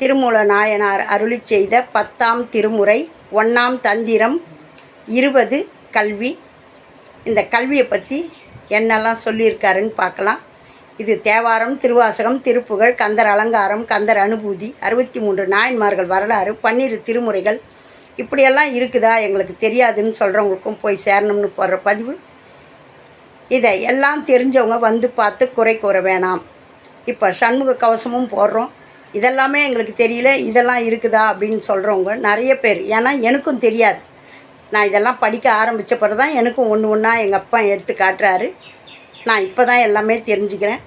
திருமூல நாயனார் அருளி செய்த பத்தாம் திருமுறை ஒன்றாம் தந்திரம் இருபது கல்வி. இந்த கல்வியை பற்றி என்னெல்லாம் சொல்லியிருக்காருன்னு பார்க்கலாம். இது தேவாரம் திருவாசகம் திருப்புகழ் கந்தர் அலங்காரம் கந்தர் அனுபூதி அறுபத்தி மூன்று நாயன்மார்கள் வரலாறு பன்னிரு திருமுறைகள். இப்படியெல்லாம் இருக்குதா? எங்களுக்கு தெரியாதுன்னு சொல்கிறவங்களுக்கும் போய் சேரணும்னு போடுற பதிவு. இதை எல்லாம் தெரிஞ்சவங்க வந்து பார்த்து குறை கூற வேணாம். இப்போ சண்முக கவசமும் போடுறோம். இதெல்லாமே எங்களுக்கு தெரியல இதெல்லாம் இருக்குதா அப்படின்னு சொல்கிறவங்க நிறைய பேர். ஏன்னா எனக்கும் தெரியாது. நான் இதெல்லாம் படிக்க ஆரம்பித்த பிறகு தான் எனக்கும் ஒன்று ஒன்றா எங்கள் அப்பா எடுத்து காட்டுறாரு. நான் இப்போ தான் எல்லாமே தெரிஞ்சுக்கிறேன்.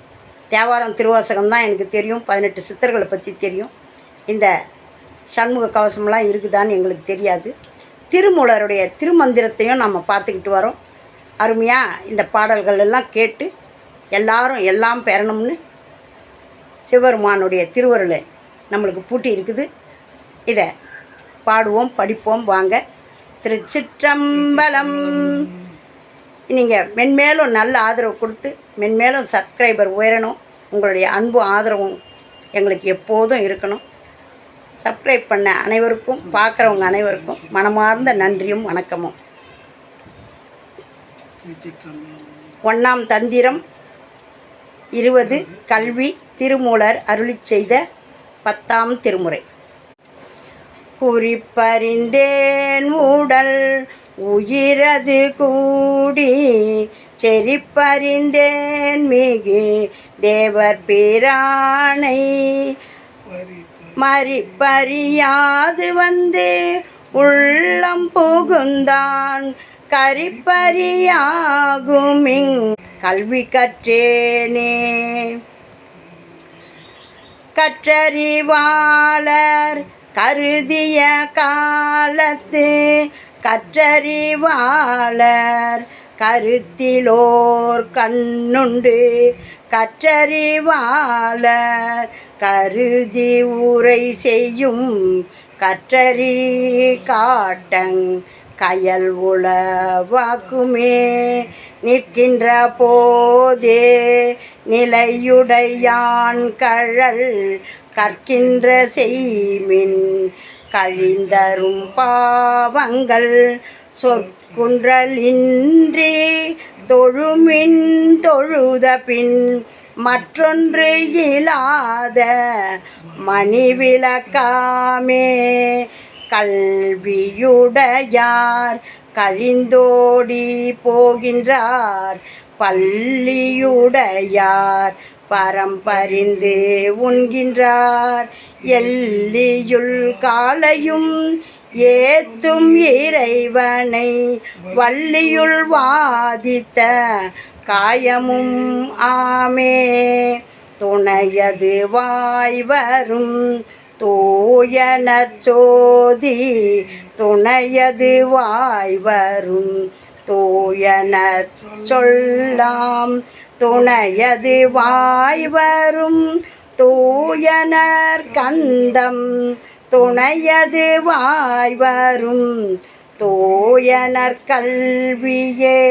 தேவாரம் திருவாசகம் தான் எனக்கு தெரியும். பதினெட்டு சித்தர்களை பற்றி தெரியும். இந்த சண்முக கவசம்லாம் இருக்குதான்னு எங்களுக்கு தெரியாது. திருமூலருடைய திருமந்திரத்தையும் நம்ம பார்த்துக்கிட்டு வரோம். அருமையாக இந்த பாடல்கள் எல்லாம் கேட்டு எல்லாரும் எல்லாம் பெறணும்னு சிவருமானுடைய திருவருளை நம்மளுக்கு பூட்டி இருக்குது. இதை பாடுவோம் படிப்போம் வாங்க. திருச்சிற்றம்பலம். நீங்கள் மென்மேலும் நல்ல ஆதரவு கொடுத்து மென்மேலும் சப்ஸ்கிரைபர் உயரணும். உங்களுடைய அன்பும் ஆதரவும் எங்களுக்கு எப்போதும் இருக்கணும். சப்ஸ்கிரைப் பண்ண அனைவருக்கும் பார்க்குறவங்க அனைவருக்கும் மனமார்ந்த நன்றியும் வணக்கமும். ஒன்றாம் தந்திரம் இருபது கல்வி திருமூலர் அருளிச் செய்த பத்தாம் திருமுறை. குறிப்பறிந்தேன் உடல் உயிரது கூடி செறிப்பறிந்தேன் மிகு தேவர் பிரானை. மறிப்பறியாது வந்து உள்ளம் புகுந்தான் கரிப்பறியாகுமிங் கல்வி கற்றேனே. கற்றறிவாளர் கருதிய காலத்து கற்றறிவாளர் கருத்திலோர் கண்ணுண்டு கற்றறிவாளர் கருதி உரை செய்யும் கற்றறி காட்டங் கயல் உளவாக்குமே நிற்கின்ற போதே நிலையுடையான் கழல் கற்கின்ற செய்மின் கழிந்தரும் பாவங்கள் சொற்குன்றலின்றி தொழுமின் தொழுத பின் மற்றொன்று இல்லாத மணிவிளக்காமே கல்வியுடையார். கழிந்தோடி போகின்றார் பள்ளியுடையார். பரம்பரிந்து உண்கின்றார் எல்லியுள் காலையும் ஏத்தும் இறைவனை. வள்ளியுள் வாதித்த காயமும் ஆமே. துணையது வாய் வரும் தூயனர் சோதி துணையது வாய் வரும் தூயனர் சொல்லாம் துணையது வாய் வரும் தூயனர் கந்தம் துணையது வாய் வரும் தூயனர் கல்வியே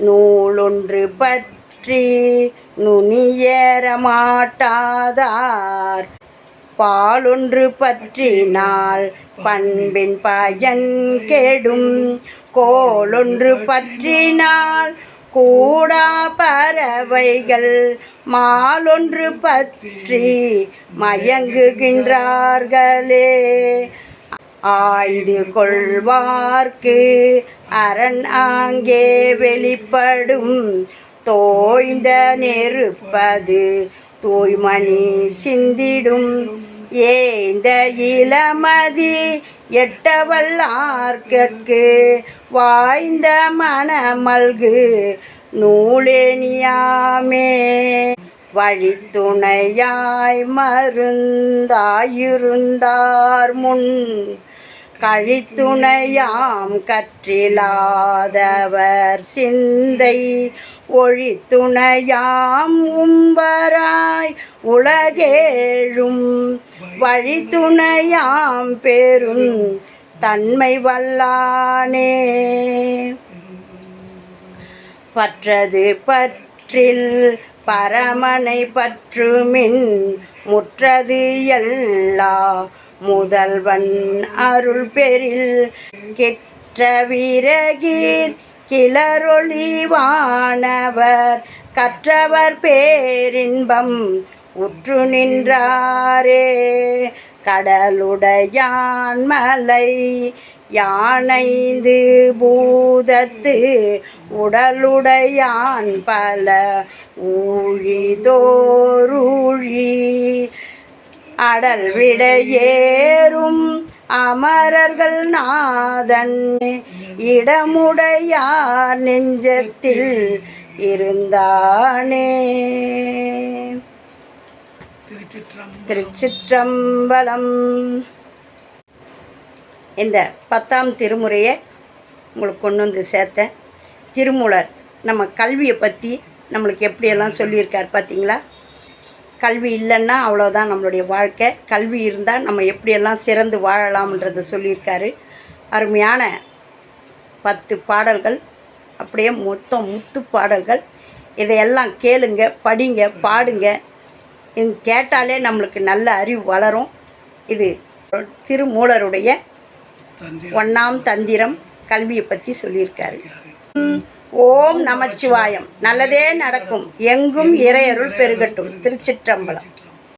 நூலொன்று பற்றி நுனியேற மாட்டாதார். பாலொன்று பற்றினால் பண்பின் பயன் கெடும். கோலொன்று பற்றினால் கூடா பறவைகள் மாலொன்று பற்றி மயங்குகின்றார்களே. ஆய்ந்து கொள்வார்க்கு அரண் ஆங்கே வெளிப்படும். தோய்ந்த நெருப்பது தூய்மணி சிந்திடும். ஏந்த இளமதி எட்டவல்லார்க்கு வாய்ந்த மனமல்கு நூலேனியாமே வழித்துணையாய் மருந்தாயிருந்தார் முன் கழித்துணையாம் கற்றிலாதவர் சிந்தை. ஒழித்துணையாம் உம்பராய் உலகேழும் வழித்துணையாம் பெரும் தன்மை வல்லானே. பற்றது பற்றில் பரமனை பற்றுமின் முற்றது எல்லா முதல்வன் அருள் பெறில். கெற்ற வீரகீர் கிளரொளிவானவர் கற்றவர் பேரின்பம் உற்று நின்றாரே கடலுடையான் மலை யானைந்து பூதத்து உடலுடையான் பல ஊழிதோரூழி. அடல் விடையேறும் அமரர்கள் நாதன் இடமுடையார் நெஞ்சத்தில் இருந்தானே. திருச்சிற்றம்பலம். இந்த பத்தாம் திருமுறையை உங்களுக்கு கொண்டு வந்து சேர்த்தேன். திருமூலர் நம்ம கல்வியை பற்றி நம்மளுக்கு எப்படியெல்லாம் சொல்லியிருக்கார் பார்த்தீங்களா? கல்வி இல்லைன்னா அவ்வளோதான் நம்மளுடைய வாழ்க்கை. கல்வி இருந்தால் நம்ம எப்படியெல்லாம் சிறந்து வாழலாம்ன்றதை சொல்லியிருக்காரு. அருமையான பத்து பாடல்கள் அப்படியே மொத்தம் முத்து பாடல்கள். இதையெல்லாம் கேளுங்க படிங்க பாடுங்க. கேட்டாலே நம்மளுக்கு நல்ல அறிவு வளரும். இது திருமூலருடைய ஒண்ணாம் தந்திரம் கல்வியை பற்றி சொல்லியிருக்காரு. யாரு ஓம் நமச்சிவாயம். நல்லதே நடக்கும். எங்கும் இறையருள் பெருகட்டும். திருச்சிற்றம்பலம்.